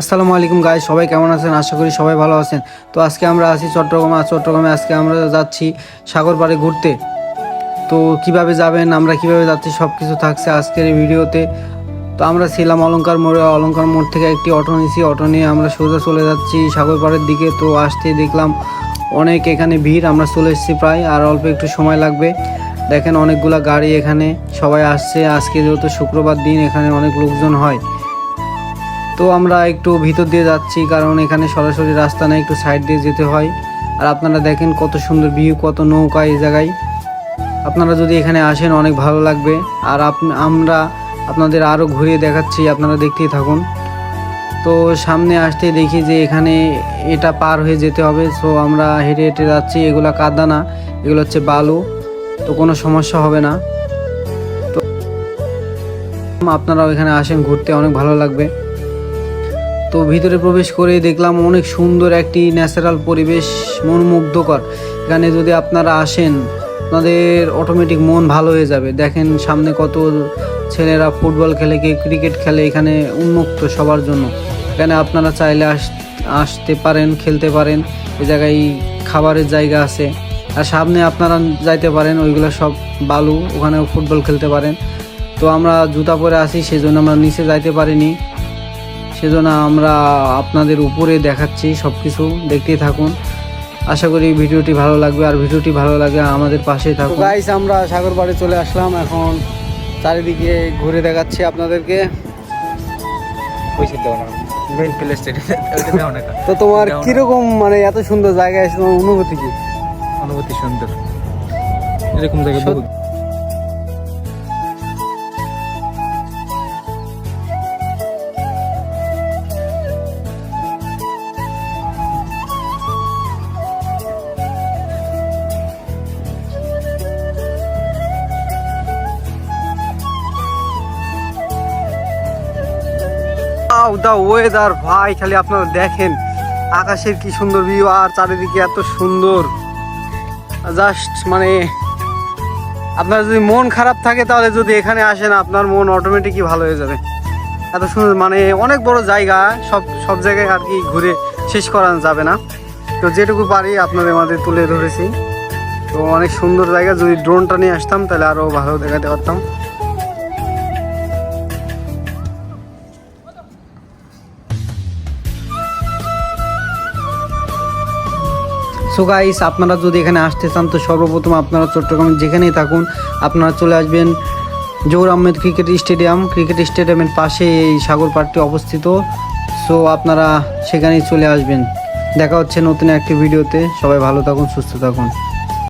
আসসালামু আলাইকুম গাই সবাই কেমন আছেন? আশা করি সবাই ভালো আছেন। তো আজকে আমরা আছি চট্টগ্রামে চট্টগ্রামে আজকে আমরা যাচ্ছি সাগর পাড়ে ঘুরতে। তো কীভাবে যাবেন, আমরা কীভাবে যাচ্ছি সব কিছু থাকছে আজকের এই ভিডিওতে। তো আমরা ছিলাম অলঙ্কার মোড়ে অলঙ্কার মোড় থেকে একটি অটো নিয়েছি অটো নিয়ে আমরা সোজা চলে যাচ্ছি সাগর পাড়ের দিকে। তো আসতে দেখলাম অনেক এখানে ভিড়, আমরা চলে এসেছি প্রায়, আর অল্প একটু সময় লাগবে। দেখেন অনেকগুলা গাড়ি এখানে, সবাই আসছে। আজকে যেহেতু শুক্রবার দিন, এখানে অনেক লোকজন হয়। তো আমরা একটু ভিতর দিয়ে যাচ্ছি, কারণ এখানে সরাসরি রাস্তা নেই, একটু সাইড দিয়ে যেতে হয়। আর আপনারা দেখেন কত সুন্দর ভিউ কত নৌকা এই জায়গায়। আপনারা যদি এখানে আসেন, অনেক ভালো লাগবে। আর আমরা আপনাদের আরও ঘুরিয়ে দেখাচ্ছি, আপনারা দেখতেই থাকুন। তো সামনে আসতে দেখি যে এখানে এটা পার হয়ে যেতে হবে। সো আমরা হেঁটে হেঁটে যাচ্ছি, এগুলো কাদা না এগুলো হচ্ছে বালু। তো কোনো সমস্যা হবে না। তো আপনারাও এখানে আসেন, ঘুরতে অনেক ভালো লাগবে। তো ভিতরে প্রবেশ করে দেখলাম অনেক সুন্দর একটি ন্যাচারাল পরিবেশ, মনোমুগ্ধকর। এখানে যদি আপনারা আসেন, আপনাদের অটোমেটিক মন ভালো হয়ে যাবে। দেখেন সামনে কত ছেলেরা ফুটবল খেলে, কে ক্রিকেট খেলে এখানে উন্মুক্ত সবার জন্য। এখানে আপনারা চাইলে আস, আসতে পারেন, খেলতে পারেন। এ জায়গায় খাবারের জায়গা আছে। আর সামনে আপনারা যাইতে পারেন, ওইগুলো সব বালু, ওখানেও ফুটবল খেলতে পারেন। তো আমরা জুতা পরে আসি সেজন্য আমরা নিচে যাইতে পারিনি। সেজন্য আমরা আপনাদের উপরে দেখাচ্ছি সব কিছু দেখতেই থাকুন। আশা করি ভিডিওটি ভালো লাগবে। আর ভিডিওটি ভালো লাগে আমাদের পাশেই থাকুন। গাইস আমরা সাগর বাড়ি চলে আসলাম। এখন চারিদিকে ঘুরে দেখাচ্ছি আপনাদেরকে। তো তোমার কীরকম মানে এত সুন্দর এসে তোমার অনুভূতি কি? অনুভূতি সুন্দর। এরকম জায়গায় আউ দা ওয়েদার ভাই, খালি আপনারা দেখেন। আকাশের কি সুন্দর ভিউ আর চারিদিকে এত সুন্দর। জাস্ট মানে আপনার যদি মন খারাপ থাকে, তাহলে যদি এখানে আসেন, আপনার মন অটোমেটিকই ভালো হয়ে যাবে। এত সুন্দর মানে অনেক বড় জায়গা, সব সব জায়গায় আর কি ঘুরে শেষ করা যাবে না। তো যেটুকু পারি, আপনাদের মাঝে তুলে ধরেছি। তো অনেক সুন্দর জায়গা, যদি ড্রোনটা নিয়ে আসতাম, তাহলে আরও ভালো দেখাতে পারতাম। সো গাইস আপনারা যদি এখানে আসতে চান, তো সর্বপ্রথম আপনারা চট্টগ্রামে যেখানেই থাকুন, আপনারা চলে আসবেন Zahur Ahmed cricket stadium. Cricket স্টেডিয়ামের পাশে এই সাগর পার্কটি অবস্থিত। সো আপনারা সেখানেই চলে আসবেন। দেখা হচ্ছে নতুন একটি ভিডিওতে। সবাই ভালো থাকুন, সুস্থ থাকুন।